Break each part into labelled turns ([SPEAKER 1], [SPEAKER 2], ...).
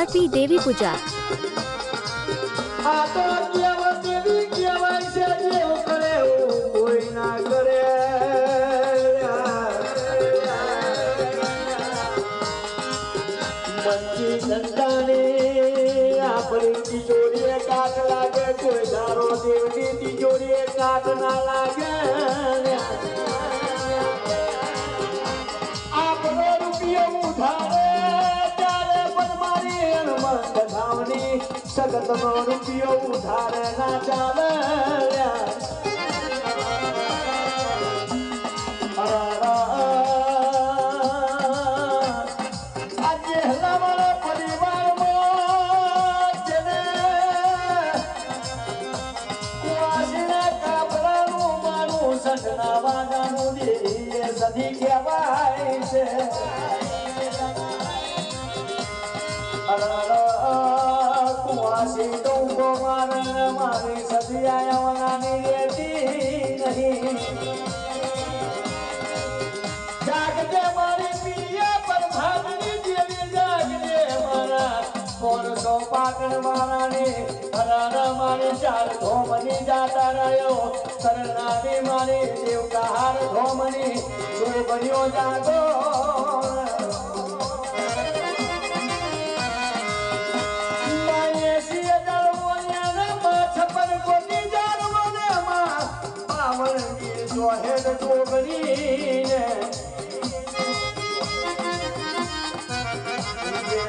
[SPEAKER 1] મંચી દેવી પૂજા.
[SPEAKER 2] તિજોરીએ કાટ લાગે કોઈ ધારો દેવની તિજોરીએ કાટ ના લાગે. સગતનો રૂપિયો ઉધાર ના ચાલે સદી કહેવાય પરિવારમાં ધોમની જાતા રહ્યો સરનાની મારી દેવતા હાર ધોમની શું બન્યો જાગો સોહેદ ડોગરીને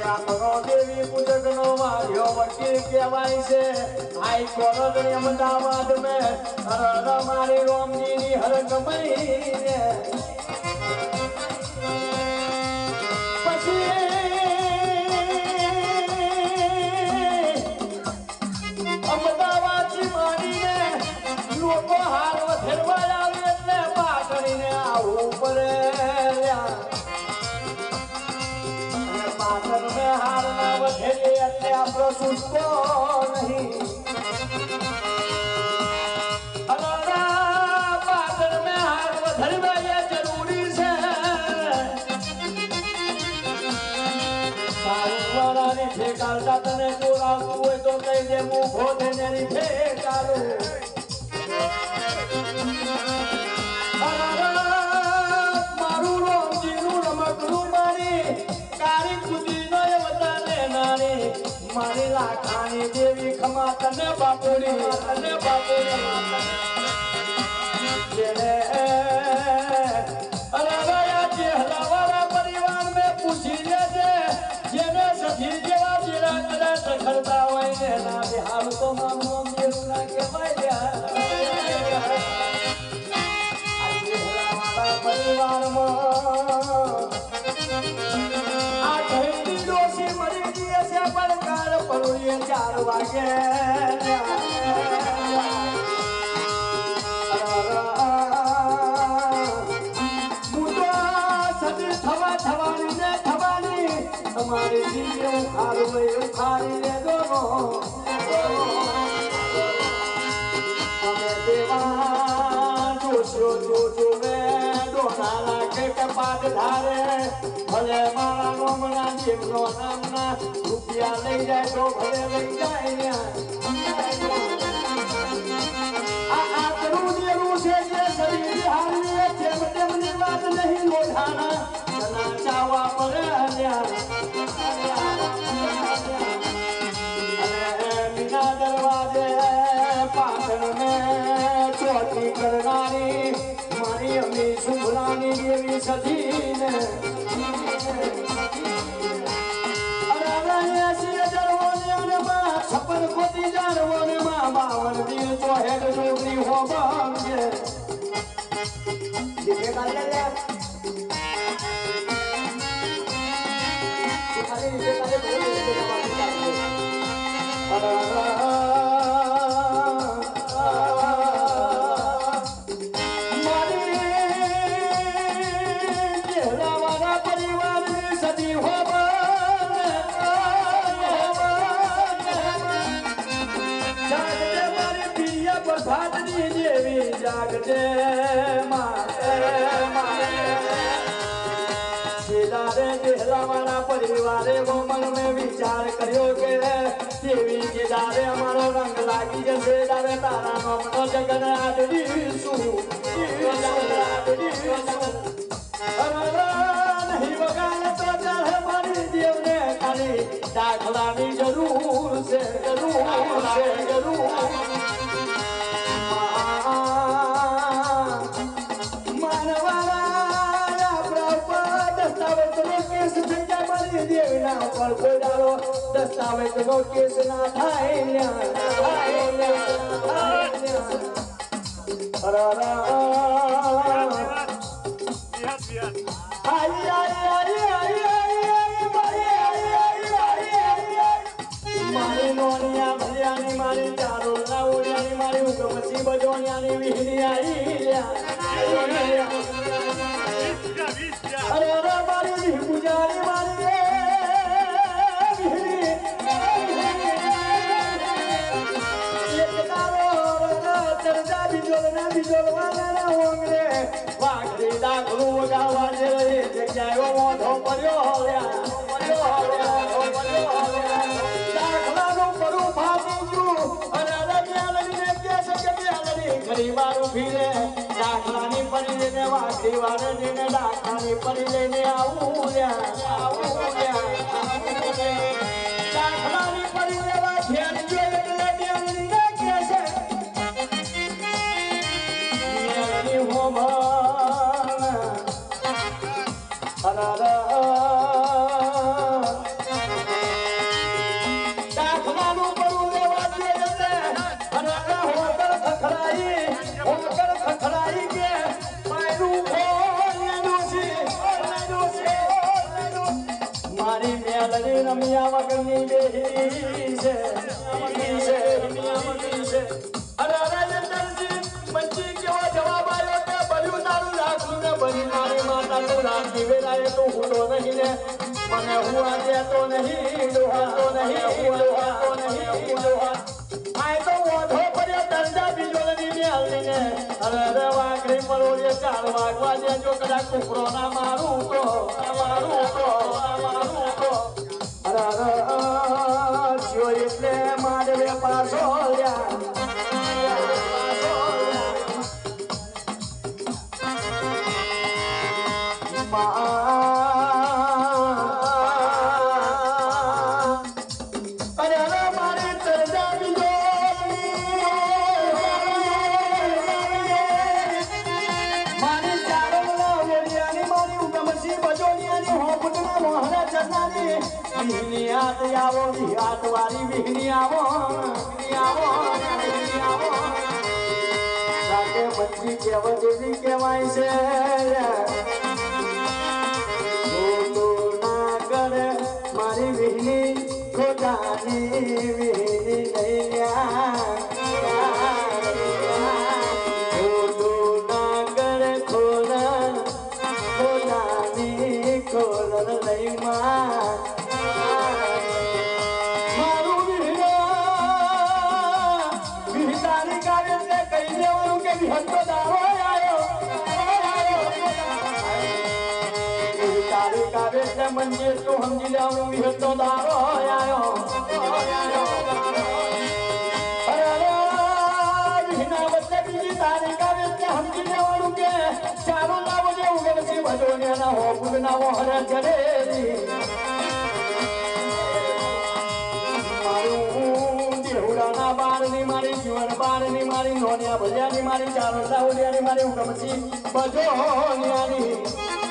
[SPEAKER 2] આપણો માર્યો કહેવાય છે હાઈકોર્ટ અમદાવાદ મેં હર મારી રોમજીની હર ગમઈને હોય તો કહી દે મૂકો થઈને એની ઠેકાલું રમકડું મારી, કાળી કુદીનો એ વતાને નાની મારી લાખાની દેવી ખમા તને બાપુડી. તને બાપુડી જેને સદી થવા થવાની ને થવાની તમારી જીવે ઉખાડું ઉખાડી લેજો તમે દેવા જોશો જોજો મે ડોના લાગે કે ધારે. ભલે મારા ગોમના જીવનો નામના રૂપિયા લઈ જાય તો ભલે લઈ જાય આ. સજી Yeah. ચાંદની જેવી જાગજે મારે કેલાવાના પરિવારે મન મેં વિચાર કર્યો કે દેવી કેદારે અમારો રંગ લાગી જશે, તારા નામનો જગન આદરી કરો દસ્તાવેજ નો કેસ ના થાય ન્યા થાય ન્યા થાય ન્યા દેવા દેવાને જેને ડાકાની પડી લઈને આવું આવું ડાકલાની પડી લેવા ચાલવા જો કુકરો ના મારું તો મારું તો મારું વિહની હાથ આવો હાથ વાળી વિહની આવો આવો સાથે મચ્છી કેવા જેવી કહેવાય છે મારી વિહની ખોટાની વિહની નહીં તારે તારે એટલે મંજે તું સમજી લેવાનું વિહતો દારો આયો જે ઉગડતી ભજો ને જીવન બારની મારી નોનિયા ભજ્યાની મારી ચાલો સાઉલિયાની મારી ઉગમસી બજો નિયાની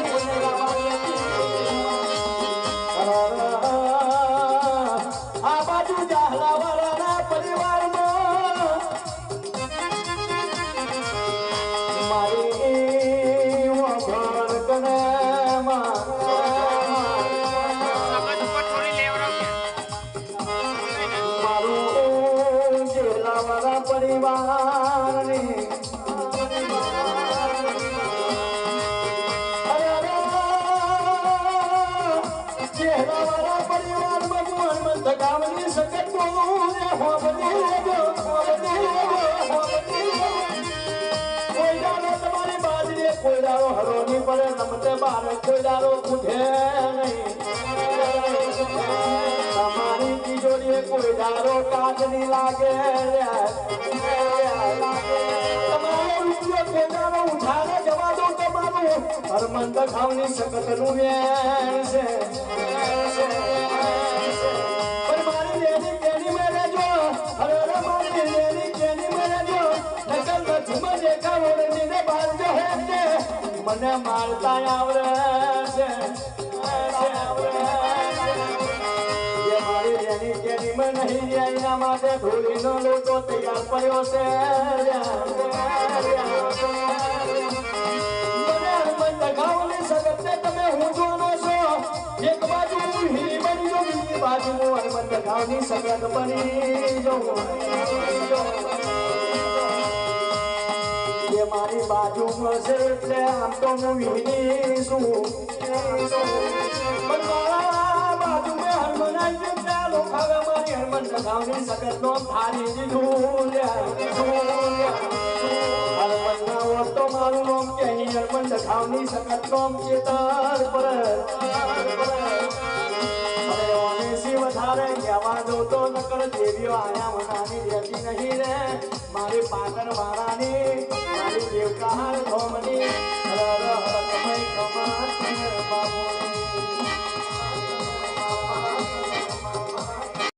[SPEAKER 2] મારું જેલાવાળા પરિવારની. અરે અરે જેલાવાળા પરિવારમાં હું હનુમંત ગામની સકત બોલું કોઈ દારો હરો હરોની પડે, નમતે બારે કોઈ દારો ઉઠે દાડો કાચની લાગે તમારો રૂપિયો કોઈ ઉઠાને જવા દો તમારું. હરમંત ખાવની સખતનું વેણ છે. મને મારતા આવડે. માટે ધૂળીનો લોકો તૈયાર પડ્યો છે. બાજુ હું હીરી બની જો જાઉં એ મારી બાજુ છે. એટલે બાજુમાં હનુમાન ચાલો હવે મારી હનુમાન ગાવની સગત નો થાળી દીધું લ્યા દીધું લ્યા તો મારું નામ કે અહીં હનુમાન ગાવની સગત નામ ચેતર પર વધારે કહેવા દો તો નકર દેવીઓ આયા મનાની રહેતી નહીં રે. મારી પાટણ વાળાની, મારી દેવકાર ધોમની.